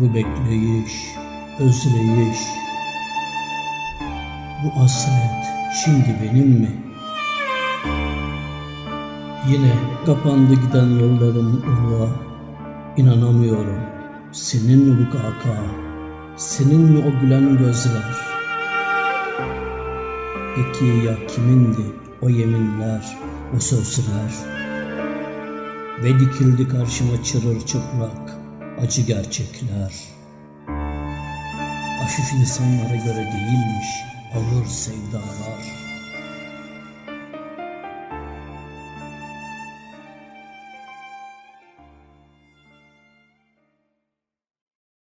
Bu bekleyiş, özleyiş, bu hasret şimdi benim mi? Yine kapandı giden yollarım uluğa, inanamıyorum. Senin mi bu kaka, senin mi o gülen gözler? Peki ya kimindi o yeminler, o sözler? Ve dikildi karşıma çırılçıplak acı gerçekler. Hafif insanlara göre değilmiş ağır sevdalar.